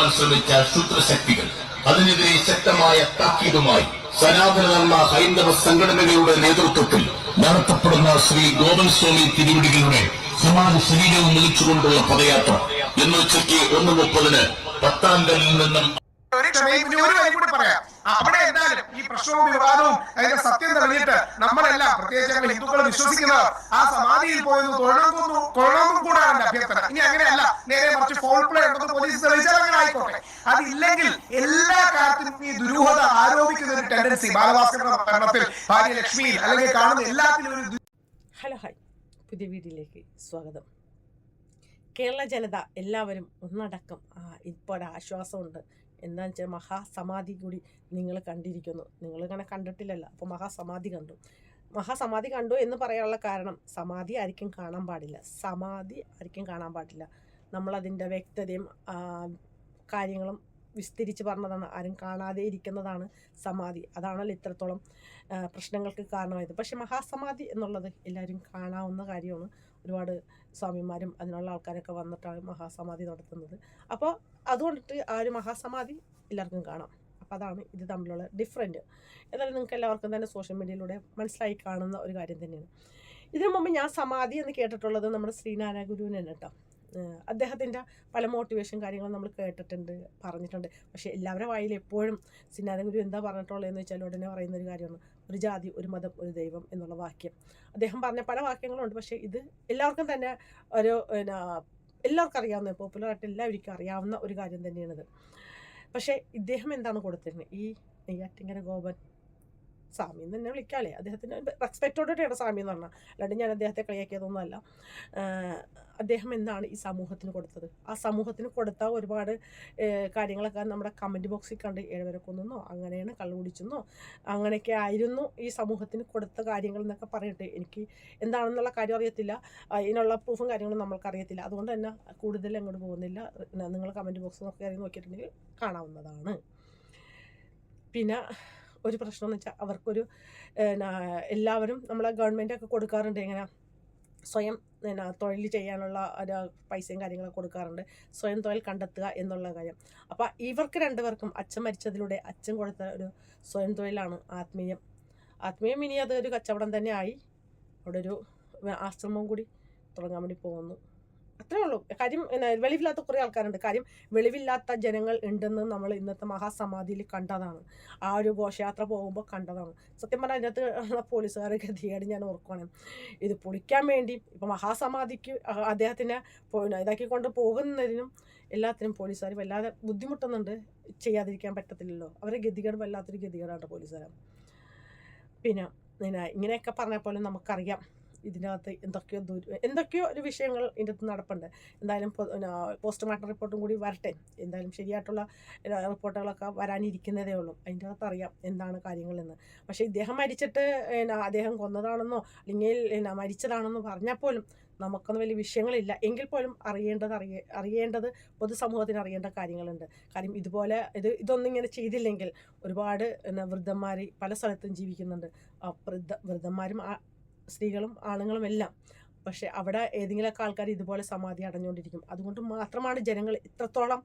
നടപ്പാക്കാൻ ശ്രമിച്ച ശുദ്ധശക്തികൾ അതിനെതിരെ ശക്തമായ താക്കീതുമായി സനാതനധർമ്മ ഹൈന്ദവ സംഘടനകളുടെ നേതൃത്വത്തിൽ നടത്തപ്പെടുന്ന ശ്രീ ഗോപൻ സ്വാമി തിരുവിടികളുടെ സമാധി ശരീരവും വിളിച്ചുകൊണ്ടുള്ള പദയാത്ര ഇന്ന് ഉച്ചയ്ക്ക് ഒന്ന് മുപ്പതിന് പത്താം കല്ലിൽ നിന്നും പറയാം. അവിടെ എന്തായാലും ഈ പ്രശ്നവും വിവാദവും അതിന്റെ സത്യം തെളിഞ്ഞിട്ട് നമ്മളെല്ലാം പ്രത്യേകിച്ച് ഞങ്ങൾ ഹിന്ദുക്കൾ വിശ്വസിക്കുന്നവർ ആ സമാധിയിൽ പോയെന്ന് തൊഴണമെന്നും തൊഴണമെന്നും കൂടാണ് എന്റെ അഭ്യർത്ഥന. ഇനി അങ്ങനെയല്ല. നേരെ മറിച്ച് ഫോൾ പ്ലേ ഉണ്ടെന്ന് പോലീസ് തെളിയിച്ചാൽ അങ്ങനെ ആയിക്കോട്ടെ. അതില്ലെങ്കിൽ എല്ലാ കാര്യത്തിലും ഈ ദുരൂഹത ആരോപിക്കുന്ന ഒരു ടെൻഡൻസി ബാലഭാസ്കറിന്റെ മരണത്തിൽ ഭാര്യ ലക്ഷ്മിയിൽ അല്ലെങ്കിൽ കാണുന്ന എല്ലാത്തിലും ഒരു ഹലോ ഹായ്. പുതിയ വീഡിയോയിലേക്ക് സ്വാഗതം. കേരള ജനത എല്ലാവരും ഒന്നടക്കം ഇപ്പോൾ ആശ്വാസമുണ്ട്. എന്താണെന്ന് വെച്ചാൽ മഹാസമാധി കൂടി നിങ്ങൾ കണ്ടിരിക്കുന്നു. നിങ്ങൾ ഇങ്ങനെ കണ്ടിട്ടില്ലല്ലോ. അപ്പോൾ മഹാസമാധി കണ്ടു. മഹാസമാധി കണ്ടു എന്ന് പറയാനുള്ള കാരണം സമാധി ആയിരിക്കും കാണാൻ പാടില്ല. സമാധി ആയിരിക്കും കാണാൻ പാടില്ല. നമ്മളതിന്റെ വ്യക്തതയും കാര്യങ്ങളും വിസ്തരിച്ച് പറഞ്ഞതാണ് ആരും കാണാതെ ഇരിക്കുന്നതാണ് സമാധി. അതാണല്ലോ ഇത്രത്തോളം പ്രശ്നങ്ങൾക്ക് കാരണമായത്. പക്ഷെ മഹാസമാധി എന്നുള്ളത് എല്ലാവരും കാണാവുന്ന കാര്യമാണ്. ഒരുപാട് സ്വാമിമാരും അതിനുള്ള ആൾക്കാരൊക്കെ വന്നിട്ടാണ് മഹാസമാധി നടത്തുന്നത്. അപ്പോൾ അതുകൊണ്ടിട്ട് ആ ഒരു മഹാസമാധി എല്ലാവർക്കും കാണാം. അപ്പോൾ അതാണ് ഇത് തമ്മിലുള്ള ഡിഫറെന്റ് എന്നാലും നിങ്ങൾക്ക് എല്ലാവർക്കും തന്നെ സോഷ്യൽ മീഡിയയിലൂടെ മനസ്സിലായി കാണുന്ന ഒരു കാര്യം തന്നെയാണ്. ഇതിനു മുമ്പ് ഞാൻ സമാധി എന്ന് കേട്ടിട്ടുള്ളത് നമ്മുടെ ശ്രീനാരായ ഗുരുവിനാണ് കേട്ടോ. അദ്ദേഹത്തിന്റെ പല മോട്ടിവേഷൻ കാര്യങ്ങളും നമ്മൾ കേട്ടിട്ടുണ്ട് പറഞ്ഞിട്ടുണ്ട്. പക്ഷേ എല്ലാവരുടെ വായിൽ എപ്പോഴും ശ്രീനാരായണ ഗുരു എന്താ പറഞ്ഞിട്ടുള്ളതെന്ന് വെച്ചാൽ ഉടനെ പറയുന്ന ഒരു കാര്യമാണ് ഒരു ജാതി ഒരു മതം ഒരു ദൈവം എന്നുള്ള വാക്യം. അദ്ദേഹം പറഞ്ഞ പല വാക്യങ്ങളുണ്ട് പക്ഷേ ഇത് എല്ലാവർക്കും തന്നെ ഒരു പിന്നെ എല്ലാവർക്കും അറിയാവുന്ന പോപ്പുലറായിട്ട് എല്ലാവർക്കും അറിയാവുന്ന ഒരു കാര്യം തന്നെയാണിത്. പക്ഷേ ഇദ്ദേഹം എന്താണ് കൊടുത്തിരുന്നത്? ഈ നെയ്യാറ്റിങ്കര ഗോപൻ സ്വാമി എന്ന് തന്നെ വിളിക്കാല്ലേ? അദ്ദേഹത്തിന് റെസ്പെക്റ്റോടെയാണ് സ്വാമി എന്ന് പറഞ്ഞാൽ. അല്ലാണ്ട് ഞാൻ അദ്ദേഹത്തെ കളിയാക്കിയതൊന്നുമല്ല. അദ്ദേഹം എന്താണ് ഈ സമൂഹത്തിന് കൊടുത്തത്? ആ സമൂഹത്തിന് കൊടുത്ത ഒരുപാട് കാര്യങ്ങളൊക്കെ നമ്മുടെ കമന്റ് ബോക്സിൽ കണ്ട് ഏഴുവരെ അങ്ങനെയാണ് കള്ളു കുടിച്ചെന്നോ? അങ്ങനെയൊക്കെ ആയിരുന്നു ഈ സമൂഹത്തിന് കൊടുത്ത കാര്യങ്ങൾ എന്നൊക്കെ പറഞ്ഞിട്ട് എനിക്ക് എന്താണെന്നുള്ള കാര്യം അറിയത്തില്ല. അതിനുള്ള പ്രൂഫും കാര്യങ്ങളും നമ്മൾക്ക് അറിയത്തില്ല. അതുകൊണ്ട് തന്നെ കൂടുതൽ അങ്ങോട്ട് പോകുന്നില്ല. നിങ്ങൾ കമന്റ് ബോക്സ് നോക്കി നോക്കിയിട്ടുണ്ടെങ്കിൽ കാണാവുന്നതാണ്. പിന്നെ ഒരു പ്രശ്നം എന്ന് വെച്ചാൽ അവർക്കൊരു എല്ലാവരും നമ്മളെ ഗവൺമെന്റൊക്കെ കൊടുക്കാറുണ്ട് ഇങ്ങനെ സ്വയം എന്നാ, തൊഴിൽ ചെയ്യാനുള്ള ഒരു പൈസയും കാര്യങ്ങളൊക്കെ കൊടുക്കാറുണ്ട്. സ്വയം തൊഴിൽ കണ്ടെത്തുക എന്നുള്ള കാര്യം. അപ്പോൾ ഇവർക്ക് രണ്ടുപേർക്കും അച്ഛൻ മരിച്ചതിലൂടെ അച്ഛൻ കൊടുത്ത ഒരു സ്വയം തൊഴിലാണ് ആത്മീയം. ആത്മീയം ഇനി അത് ഒരു കച്ചവടം തന്നെ ആയി. അവിടെ ഒരു ആശ്രമം കൂടി തുടങ്ങാൻ വേണ്ടി പോകുന്നു. അത്രേ ഉള്ളൂ. കാര്യം വെളിവില്ലാത്ത കുറേ ആൾക്കാരുണ്ട്. കാര്യം വെളിവില്ലാത്ത ജനങ്ങൾ ഉണ്ടെന്ന് നമ്മൾ ഇന്നത്തെ മഹാസമാധിയിൽ കണ്ടതാണ്. ആ ഒരു ഘോഷയാത്ര പോകുമ്പോൾ കണ്ടതാണ്. സത്യം പറഞ്ഞാൽ അതിനകത്ത് പോലീസുകാരെ ഗതികേട് ഞാൻ ഓർക്കുവാണ്. ഇത് പൊളിക്കാൻ വേണ്ടി ഇപ്പം മഹാസമാധിക്ക് അദ്ദേഹത്തിനെ ഇതാക്കിക്കൊണ്ട് പോകുന്നതിനും എല്ലാത്തിനും പോലീസുകാർ വല്ലാതെ ബുദ്ധിമുട്ടുന്നുണ്ട്. ചെയ്യാതിരിക്കാൻ പറ്റത്തില്ലല്ലോ. അവരെ ഗതികേട് വല്ലാത്തൊരു ഗതികേടാണ് പോലീസുകാർ. പിന്നെ പിന്നെ ഇങ്ങനെയൊക്കെ പറഞ്ഞ പോലെ നമുക്കറിയാം. ഇതിനകത്ത് എന്തൊക്കെയോ ദുരു എന്തൊക്കെയോ ഒരു വിഷയങ്ങൾ ഇതിന്റെ അകത്ത് നടപ്പുണ്ട്. എന്തായാലും പോസ്റ്റ്മോർട്ടം റിപ്പോർട്ടും കൂടി വരട്ടെ. എന്തായാലും ശരിയായിട്ടുള്ള റിപ്പോർട്ടുകളൊക്കെ വരാനിരിക്കുന്നതേ ഉള്ളൂ. അതിന്റെ അകത്ത് അറിയാം എന്താണ് കാര്യങ്ങളെന്ന്. പക്ഷേ ഇദ്ദേഹം മരിച്ചിട്ട് എന്നാ അദ്ദേഹം കൊന്നതാണെന്നോ അല്ലെങ്കിൽ എന്നാ മരിച്ചതാണെന്നോ പറഞ്ഞാൽ പോലും നമുക്കൊന്നും വലിയ വിഷയങ്ങളില്ല. എങ്കിൽ പോലും അറിയേണ്ടത് അറിയ അറിയേണ്ടത് പൊതുസമൂഹത്തിന് അറിയേണ്ട കാര്യങ്ങളുണ്ട്. കാര്യം ഇതുപോലെ ഇത് ഇതൊന്നും ഇങ്ങനെ ചെയ്തില്ലെങ്കിൽ ഒരുപാട് എന്നാ വൃദ്ധന്മാർ പല സ്ഥലത്തും ജീവിക്കുന്നുണ്ട്. വൃദ്ധ വൃദ്ധന്മാരും സ്ത്രീകളും ആണുങ്ങളും എല്ലാം. പക്ഷെ അവിടെ ഏതെങ്കിലുമൊക്കെ ആൾക്കാർ ഇതുപോലെ സമാധി അടഞ്ഞുകൊണ്ടിരിക്കും. അതുകൊണ്ട് മാത്രമാണ് ജനങ്ങൾ ഇത്രത്തോളം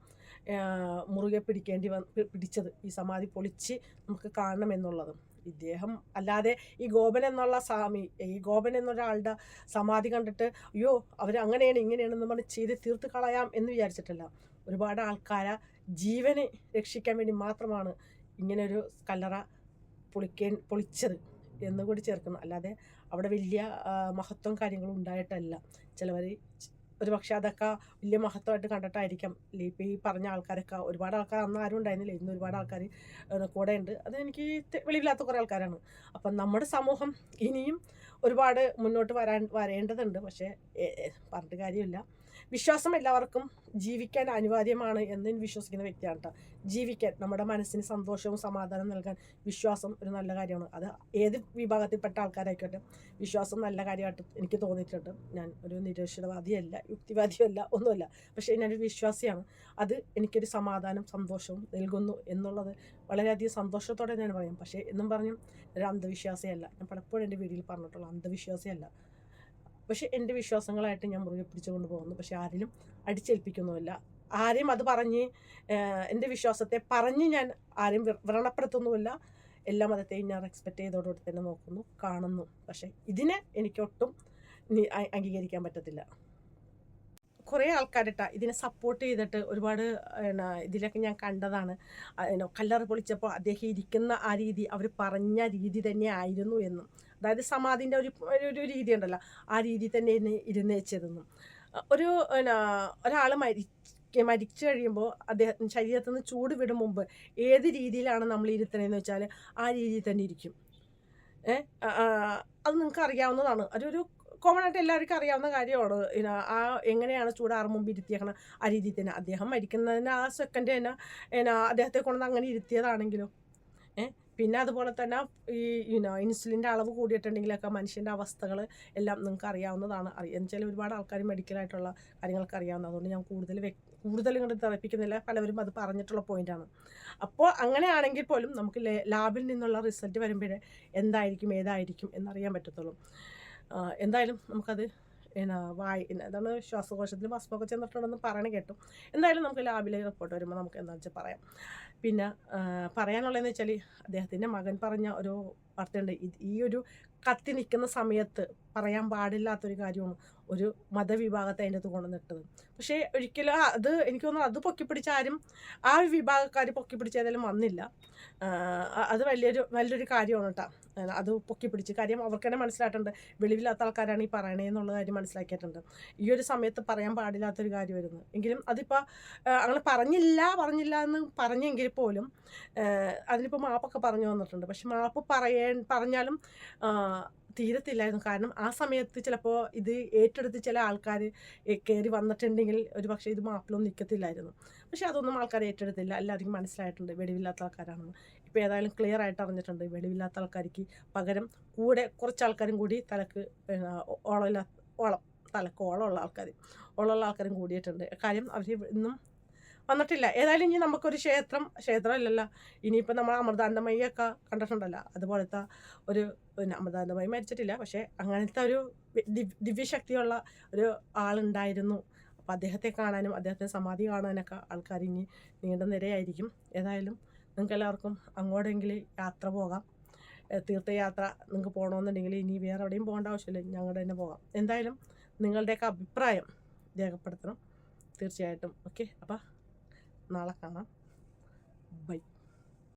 മുറുകെ പിടിക്കേണ്ടി വന്ന് പിടിച്ചത്. ഈ സമാധി പൊളിച്ച് നമുക്ക് കാണണം എന്നുള്ളത്. ഇദ്ദേഹം അല്ലാതെ ഈ ഗോപൻ എന്നുള്ള സ്വാമി ഈ ഗോപൻ എന്നൊരാളുടെ സമാധി കണ്ടിട്ട് അയ്യോ അവർ അങ്ങനെയാണ് ഇങ്ങനെയാണെന്ന് പറഞ്ഞ് ചെയ്ത് തീർത്ത് കളയാം എന്ന് വിചാരിച്ചിട്ടല്ല. ഒരുപാട് ആൾക്കാരെ ജീവനെ രക്ഷിക്കാൻ വേണ്ടി മാത്രമാണ് ഇങ്ങനൊരു കല്ലറ പൊളിക്കേ പൊളിച്ചത്. എന്നുകൂടി ചേർക്കണം. അല്ലാതെ അവിടെ വലിയ മഹത്വം കാര്യങ്ങളും ഉണ്ടായിട്ടല്ല. ചിലവർ ഒരു പക്ഷേ അതൊക്കെ വലിയ മഹത്വമായിട്ട് കണ്ടിട്ടായിരിക്കാം. ഇപ്പോൾ ഈ പറഞ്ഞ ആൾക്കാരൊക്കെ ഒരുപാട് ആൾക്കാർ അന്ന് ആരും ഉണ്ടായിരുന്നില്ല. ഇന്ന് ഒരുപാട് ആൾക്കാർ കൂടെ ഉണ്ട്. അത് എനിക്ക് വെളിവില്ലാത്ത കുറേ ആൾക്കാരാണ്. അപ്പം നമ്മുടെ സമൂഹം ഇനിയും ഒരുപാട് മുന്നോട്ട് വരാൻ വരേണ്ടതുണ്ട്. പക്ഷേ പറഞ്ഞിട്ട് കാര്യമില്ല. വിശ്വാസം എല്ലാവർക്കും ജീവിക്കാൻ അനിവാര്യമാണ് എന്ന് വിശ്വസിക്കുന്ന വ്യക്തിയാണ് കേട്ടോ ജീവിക്കാൻ നമ്മുടെ മനസ്സിന് സന്തോഷവും സമാധാനം നൽകാൻ വിശ്വാസം ഒരു നല്ല കാര്യമാണ്. അത് ഏത് വിഭാഗത്തിൽപ്പെട്ട ആൾക്കാരായിക്കോട്ടെ വിശ്വാസം നല്ല കാര്യമായിട്ട് എനിക്ക് തോന്നിയിട്ടുണ്ട്. ഞാൻ ഒരു നിരീക്ഷണവാദിയല്ല യുക്തിവാദിയല്ല ഒന്നുമല്ല. പക്ഷേ ഞാനൊരു വിശ്വാസിയാണ്. അത് എനിക്കൊരു സമാധാനം സന്തോഷവും നൽകുന്നു എന്നുള്ളത് വളരെയധികം സന്തോഷത്തോടെ ഞാൻ പറയും. പക്ഷേ എന്നും പറഞ്ഞു ഒരു അന്ധവിശ്വാസിയല്ല. ഞാൻ പലപ്പോഴും എന്റെ വീഡിയോയിൽ പറഞ്ഞിട്ടുള്ള അന്ധവിശ്വാസിയല്ല. പക്ഷേ എന്റെ വിശ്വാസങ്ങളായിട്ട് ഞാൻ മുറുകെ പിടിച്ചുകൊണ്ട് പോകുന്നു. പക്ഷേ ആരിലും അടിച്ചേൽപ്പിക്കുന്നുമില്ല ആരെയും അത് പറഞ്ഞ് എന്റെ വിശ്വാസത്തെ പറഞ്ഞ് ഞാൻ ആരെയും വ്ര- വ്രണപ്പെടുത്തുന്നുമില്ല. എല്ലാ മതത്തെയും ഞാൻ റെസ്പെക്റ്റ് ചെയ്തോടുകൂടി തന്നെ നോക്കുന്നു കാണുന്നു. പക്ഷേ ഇതിനെ എനിക്കൊട്ടും അംഗീകരിക്കാൻ പറ്റത്തില്ല. കുറേ ആൾക്കാരിട്ട ഇതിനെ സപ്പോർട്ട് ചെയ്തിട്ട് ഒരുപാട് ഇതിലൊക്കെ ഞാൻ കണ്ടതാണ്. കല്ലറ് പൊളിച്ചപ്പോൾ അദ്ദേഹം ഇരിക്കുന്ന ആ രീതി അവർ പറഞ്ഞ രീതി തന്നെ ആയിരുന്നു എന്നും. അതായത് സമാധിന്റെ ഒരു ഒരു- രീതി ഉണ്ടല്ലോ. ആ രീതി തന്നെ ഇരുന്ന് ഇരുന്നേച്ചതെന്നും ഒരു ഒരാൾ മരി മരിച്ചു കഴിയുമ്പോൾ അദ്ദേഹം ശരീരത്തിൽ നിന്ന് ചൂട് വിടും മുമ്പ് ഏത് രീതിയിലാണ് നമ്മൾ ഇരുത്തണതെന്ന് വെച്ചാൽ ആ രീതിയിൽ തന്നെ ഇരിക്കും. അത് നിങ്ങൾക്ക് അറിയാവുന്നതാണ്. അതൊരു കോമൺ ആയിട്ട് എല്ലാവർക്കും അറിയാവുന്ന കാര്യമാണ്. ആ എങ്ങനെയാണ് ചൂടാറും മുമ്പ് ഇരുത്തിയേക്കണം ആ രീതിയിൽ തന്നെ. അദ്ദേഹം മരിക്കുന്നതിന് ആ സെക്കൻഡ് തന്നെ എന്നാ അദ്ദേഹത്തെ കൊണ്ടുവന്ന് അങ്ങനെ ഇരുത്തിയതാണെങ്കിലും. ഏ പിന്നെ അതുപോലെ തന്നെ ഈ യുനോ ഇൻസുലിന്റെ അളവ് കൂടിയിട്ടുണ്ടെങ്കിലൊക്കെ മനുഷ്യന്റെ അവസ്ഥകൾ എല്ലാം നിങ്ങൾക്ക് അറിയാവുന്നതാണ്. അറിയാം എന്ന് വെച്ചാൽ ഒരുപാട് ആൾക്കാർ മെഡിക്കലായിട്ടുള്ള കാര്യങ്ങളൊക്കെ അറിയാവുന്ന അതുകൊണ്ട് ഞാൻ കൂടുതൽ കൂടുതൽ ഇങ്ങോട്ട് തെറപ്പിക്കുന്നില്ല. പലവരും അത് പറഞ്ഞിട്ടുള്ള പോയിന്റാണ് അപ്പോൾ അങ്ങനെയാണെങ്കിൽ പോലും നമുക്ക് ലാബിൽ നിന്നുള്ള റിസൾട്ട് വരുമ്പോഴേ എന്തായിരിക്കും ഏതായിരിക്കും എന്നറിയാൻ പറ്റത്തുള്ളൂ. എന്തായാലും നമുക്കത് എന്നാ വായി എന്താണ് ശ്വാസകോശത്തിൽ ഭസ്മൊക്കെ ചെന്നിട്ടുണ്ടെന്ന് പറയണ കേട്ടു. എന്തായാലും നമുക്ക് ലാബിലെ റിപ്പോർട്ട് വരുമ്പോൾ നമുക്ക് എന്താണെന്ന് വെച്ചാൽ പറയാം. പിന്നെ പറയാനുള്ളതെന്ന് വെച്ചാൽ അദ്ദേഹത്തിന്റെ മകൻ പറഞ്ഞ ഒരു വാർത്തയുണ്ട് ഈ ഒരു കത്തി നിൽക്കുന്ന സമയത്ത് പറയാൻ പാടില്ലാത്തൊരു കാര്യമാണ് ഒരു മതവിഭാഗത്തെ അതിന്റെ അത് കൊണ്ടുവന്നിട്ടത് പക്ഷേ ഒരിക്കലും അത് എനിക്ക് തോന്നുന്നു അത് പൊക്കിപ്പിടിച്ച ആരും ആ വിഭാഗക്കാർ പൊക്കിപ്പിടിച്ച ഏതായാലും വന്നില്ല. അത് വലിയൊരു നല്ലൊരു കാര്യമാണ് കേട്ടോ. അത് പൊക്കിപ്പിടിച്ച് കാര്യം അവർക്ക് തന്നെ മനസ്സിലായിട്ടുണ്ട്. വെളിവില്ലാത്ത ആൾക്കാരാണ് ഈ പറയണേന്നുള്ള കാര്യം മനസ്സിലാക്കിയിട്ടുണ്ട്. ഈ ഒരു സമയത്ത് പറയാൻ പാടില്ലാത്തൊരു കാര്യമായിരുന്നു. എങ്കിലും അതിപ്പോൾ അങ്ങനെ പറഞ്ഞില്ല പറഞ്ഞില്ല എന്ന് പറഞ്ഞെങ്കിൽ പോലും അതിനിപ്പോൾ മാപ്പൊക്കെ പറഞ്ഞു വന്നിട്ടുണ്ട്. പക്ഷെ മാപ്പ് പറയേ പറഞ്ഞാലും ആ, തീരത്തില്ലായിരുന്നു. കാരണം ആ സമയത്ത് ചിലപ്പോൾ ഇത് ഏറ്റെടുത്ത് ചില ആൾക്കാർ കയറി വന്നിട്ടുണ്ടെങ്കിൽ ഒരു പക്ഷേ ഇത് മാപ്പിലൊന്നും നിൽക്കത്തില്ലായിരുന്നു പക്ഷേ അതൊന്നും ആൾക്കാർ ഏറ്റെടുത്തില്ല. എല്ലാവർക്കും മനസ്സിലായിട്ടുണ്ട് വെടിവില്ലാത്ത ആൾക്കാരാണെന്ന്. ഇപ്പോൾ ഏതായാലും ക്ലിയർ ആയിട്ട് അറിഞ്ഞിട്ടുണ്ട് വെടിവില്ലാത്ത ആൾക്കാർക്ക് പകരം കൂടെ കുറച്ച് ആൾക്കാരും കൂടി തലക്ക് ഓളമില്ലാത്ത ഓളമില്ല ഓളം തലക്ക് ഓളമുള്ള ആൾക്കാർ ഓളമുള്ള ആൾക്കാരും കൂടിയിട്ടുണ്ട്. കാര്യം അവർ ഇന്നും വന്നിട്ടില്ല. ഏതായാലും ഇനി നമുക്കൊരു ക്ഷേത്രം ക്ഷേത്രമല്ലല്ലോ. ഇനിയിപ്പോൾ നമ്മൾ അമൃതാനന്ദമയ്യൊക്കെ കണ്ടിട്ടുണ്ടല്ലോ. അതുപോലത്തെ ഒരു പിന്നെ അമൃതാനന്ദമയി മരിച്ചിട്ടില്ല. പക്ഷേ അങ്ങനത്തെ ഒരു ദിവ്യ- ദിവ്യശക്തിയുള്ള ഒരു ആളുണ്ടായിരുന്നു. അപ്പോൾ അദ്ദേഹത്തെ കാണാനും അദ്ദേഹത്തെ സമാധി കാണാനൊക്കെ ആൾക്കാർ ഇനി നീണ്ട നിരയായിരിക്കും. ഏതായാലും നിങ്ങൾക്ക് എല്ലാവർക്കും അങ്ങോട്ടെങ്കിലും യാത്ര പോകാം. തീർത്ഥയാത്ര നിങ്ങൾക്ക് പോകണമെന്നുണ്ടെങ്കിൽ ഇനി വേറെ എവിടെയും പോകേണ്ട ആവശ്യമില്ല. ഞങ്ങളുടെ തന്നെ പോകാം. എന്തായാലും നിങ്ങളുടെയൊക്കെ അഭിപ്രായം രേഖപ്പെടുത്തണം. തീർച്ചയായിട്ടും. ഓക്കെ. അപ്പം നാളെ കാണാം ബൈ